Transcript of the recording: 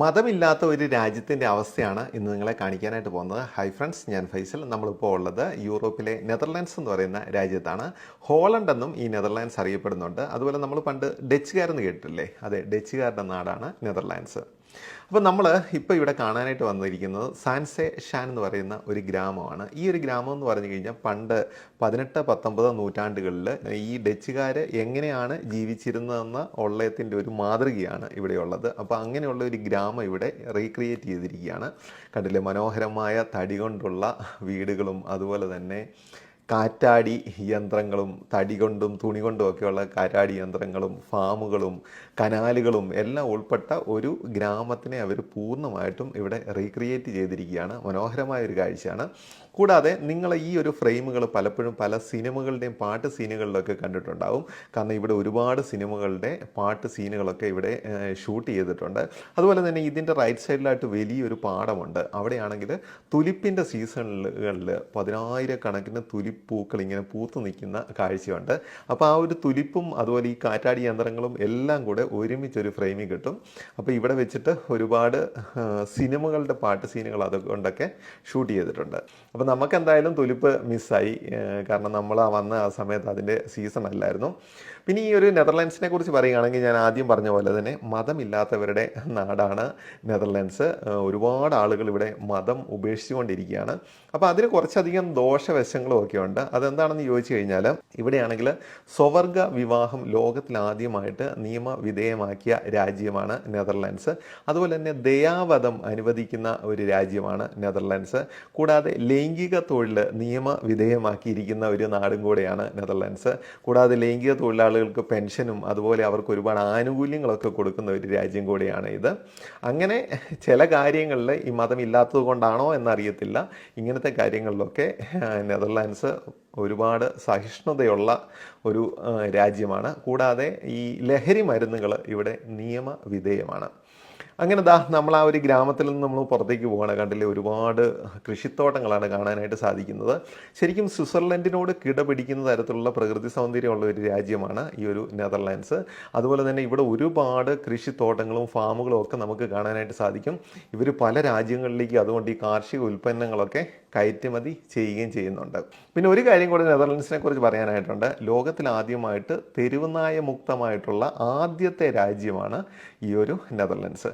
മതമില്ലാത്ത ഒരു രാജ്യത്തിന്റെ അവസ്ഥയാണ് ഇന്ന് നിങ്ങളെ കാണിക്കാനായിട്ട് പോകുന്നത്. ഹൈ ഫ്രണ്ട്സ് ഞാൻ ഫൈസൽ. നമ്മളിപ്പോൾ ഉള്ളത് യൂറോപ്പിലെ നെതർലാൻഡ്സ് എന്ന് പറയുന്ന രാജ്യത്താണ്. ഹോളണ്ട് എന്നും ഈ നെതർലാൻഡ്സ് അറിയപ്പെടുന്നുണ്ട്. അതുപോലെ നമ്മൾ പണ്ട് ഡച്ചുകാരെന്ന് കേട്ടിട്ടില്ലേ? അതെ ഡച്ചുകാരുടെ നാടാണ് നെതർലാൻഡ്സ്. അപ്പോൾ നമ്മൾ ഇപ്പോൾ ഇവിടെ കാണാനായിട്ട് വന്നിരിക്കുന്നത് സാൻസെ ഷാൻ എന്ന് പറയുന്ന ഒരു ഗ്രാമമാണ്. ഈ ഒരു ഗ്രാമം എന്ന് പറഞ്ഞു കഴിഞ്ഞാൽ പണ്ട് പതിനെട്ട് പത്തൊമ്പത് നൂറ്റാണ്ടുകളിൽ ഈ ഡച്ചുകാർ എങ്ങനെയാണ് ജീവിച്ചിരുന്നതെന്ന ഉള്ളയത്തിന്റെ ഒരു മാതൃകയാണ് ഇവിടെയുള്ളത്. അപ്പോൾ അങ്ങനെയുള്ള ഒരു ഗ്രാമം ഇവിടെ റീക്രിയേറ്റ് ചെയ്തിരിക്കുകയാണ്. കണ്ടില്ലേ? മനോഹരമായ തടി കൊണ്ടുള്ള വീടുകളും അതുപോലെ തന്നെ കാറ്റാടി യന്ത്രങ്ങളും തടി കൊണ്ടും തുണി കൊണ്ടും ഒക്കെയുള്ള കാറ്റാടി യന്ത്രങ്ങളും ഫാമുകളും കനാലുകളും എല്ലാം ഉൾപ്പെട്ട ഒരു ഗ്രാമത്തിനെ അവർ പൂർണമായിട്ടും ഇവിടെ റീക്രിയേറ്റ് ചെയ്തിരിക്കുകയാണ്. മനോഹരമായ ഒരു കാഴ്ചയാണ്. കൂടാതെ നിങ്ങൾ ഈ ഒരു ഫ്രെയിമുകൾ പലപ്പോഴും പല സിനിമകളുടെയും പാട്ട് സീനുകളിലൊക്കെ കണ്ടിട്ടുണ്ടാവും. കാരണം ഇവിടെ ഒരുപാട് സിനിമകളുടെ പാട്ട് സീനുകളൊക്കെ ഇവിടെ ഷൂട്ട് ചെയ്തിട്ടുണ്ട്. അതുപോലെ തന്നെ ഇതിന്റെ റൈറ്റ് സൈഡിലായിട്ട് വലിയൊരു പാടമുണ്ട്. അവിടെയാണെങ്കിൽ തുലിപ്പിന്റെ സീസണുകളിൽ പതിനായിരക്കണക്കിന് തുലിപ്പൂക്കൾ ഇങ്ങനെ പൂത്തു നിൽക്കുന്ന കാഴ്ചയുണ്ട്. അപ്പോൾ ആ ഒരു തുലിപ്പും അതുപോലെ ഈ കാറ്റാടി യന്ത്രങ്ങളും എല്ലാം കൂടെ ഒരുമിച്ചൊരു ഫ്രെയിമിൽ കിട്ടും. അപ്പോൾ ഇവിടെ വെച്ചിട്ട് ഒരുപാട് സിനിമകളുടെ പാട്ട് സീനുകൾ അതുകൊണ്ടൊക്കെ ഷൂട്ട് ചെയ്തിട്ടുണ്ട്. അപ്പോൾ നമുക്ക് എന്തായാലും തുലിപ്പ് മിസ്സായി കാരണം നമ്മൾ വന്ന ആ സമയത്ത് അതിന്റെ സീസൺ അല്ലായിരുന്നു. പിന്നെ ഈ ഒരു നെതർലാൻഡ്സിനെ കുറിച്ച് പറയുകയാണെങ്കിൽ ഞാൻ ആദ്യം പറഞ്ഞ പോലെ തന്നെ മതമില്ലാത്തവരുടെ നാടാണ് നെതർലാൻഡ്സ്. ഒരുപാട് ആളുകൾ ഇവിടെ മതം ഉപേക്ഷിച്ചുകൊണ്ടിരിക്കുകയാണ്. അപ്പോൾ അതിന് കുറച്ചധികം ദോഷവശങ്ങളും ഒക്കെ ഉണ്ട്. അതെന്താണെന്ന് ചോദിച്ചു കഴിഞ്ഞാൽ ഇവിടെയാണെങ്കിൽ സ്വവർഗ വിവാഹം ലോകത്തിലാദ്യമായിട്ട് നിയമവിധേയമാക്കിയ രാജ്യമാണ് നെതർലാൻഡ്സ്. അതുപോലെ തന്നെ ദയാവധം അനുവദിക്കുന്ന ഒരു രാജ്യമാണ് നെതർലാൻഡ്സ്. കൂടാതെ ലൈംഗിക തൊഴിൽ നിയമവിധേയമാക്കിയിരിക്കുന്ന ഒരു നാടും കൂടെയാണ് നെതർലാൻഡ്സ്. കൂടാതെ ലൈംഗിക തൊഴിലാളികൾക്ക് പെൻഷനും അതുപോലെ അവർക്ക് ഒരുപാട് ആനുകൂല്യങ്ങളൊക്കെ കൊടുക്കുന്ന ഒരു രാജ്യം കൂടെയാണ് ഇത്. അങ്ങനെ ചില കാര്യങ്ങളിൽ ഈ മതം ഇല്ലാത്തത് കൊണ്ടാണോ എന്നറിയത്തില്ല. ഇങ്ങനത്തെ കാര്യങ്ങളിലൊക്കെ നെതർലാൻഡ്സ് ഒരുപാട് സഹിഷ്ണുതയുള്ള ഒരു രാജ്യമാണ്. കൂടാതെ ഈ ലഹരി മരുന്നുകൾ ഇവിടെ നിയമവിധേയമാണ് അങ്ങനെ ദാ നമ്മൾ ആ ഒരു ഗ്രാമത്തിൽ നിന്ന് നമ്മൾ പുറത്തേക്ക് പോവുകയാണ് കണ്ടില്ലേ ഒരുപാട് കൃഷിത്തോട്ടങ്ങളാണ് കാണാനായിട്ട് സാധിക്കുന്നത്. ശരിക്കും സ്വിറ്റ്സർലൻഡിനോട് കിടപിടിക്കുന്ന തരത്തിലുള്ള പ്രകൃതി സൗന്ദര്യമുള്ള ഒരു രാജ്യമാണ് ഈ ഒരു നെതർലാൻഡ്സ്. അതുപോലെ തന്നെ ഇവിടെ ഒരുപാട് കൃഷിത്തോട്ടങ്ങളും ഫാമുകളും ഒക്കെ നമുക്ക് കാണാനായിട്ട് സാധിക്കും. ഇവർ പല രാജ്യങ്ങളിലേക്ക് അതുകൊണ്ട് ഈ കാർഷിക ഉൽപ്പന്നങ്ങളൊക്കെ കയറ്റുമതി ചെയ്യുകയും ചെയ്യുന്നുണ്ട്. പിന്നെ ഒരു കാര്യം കൂടി നെതർലൻഡ്സിനെ കുറിച്ച് പറയാനായിട്ടുണ്ട്. ലോകത്തിൽ ആദ്യമായിട്ട് തെരുവുനായ മുക്തമായിട്ടുള്ള ആദ്യത്തെ രാജ്യമാണ് ഈ ഒരു നെതർലൻഡ്സ്.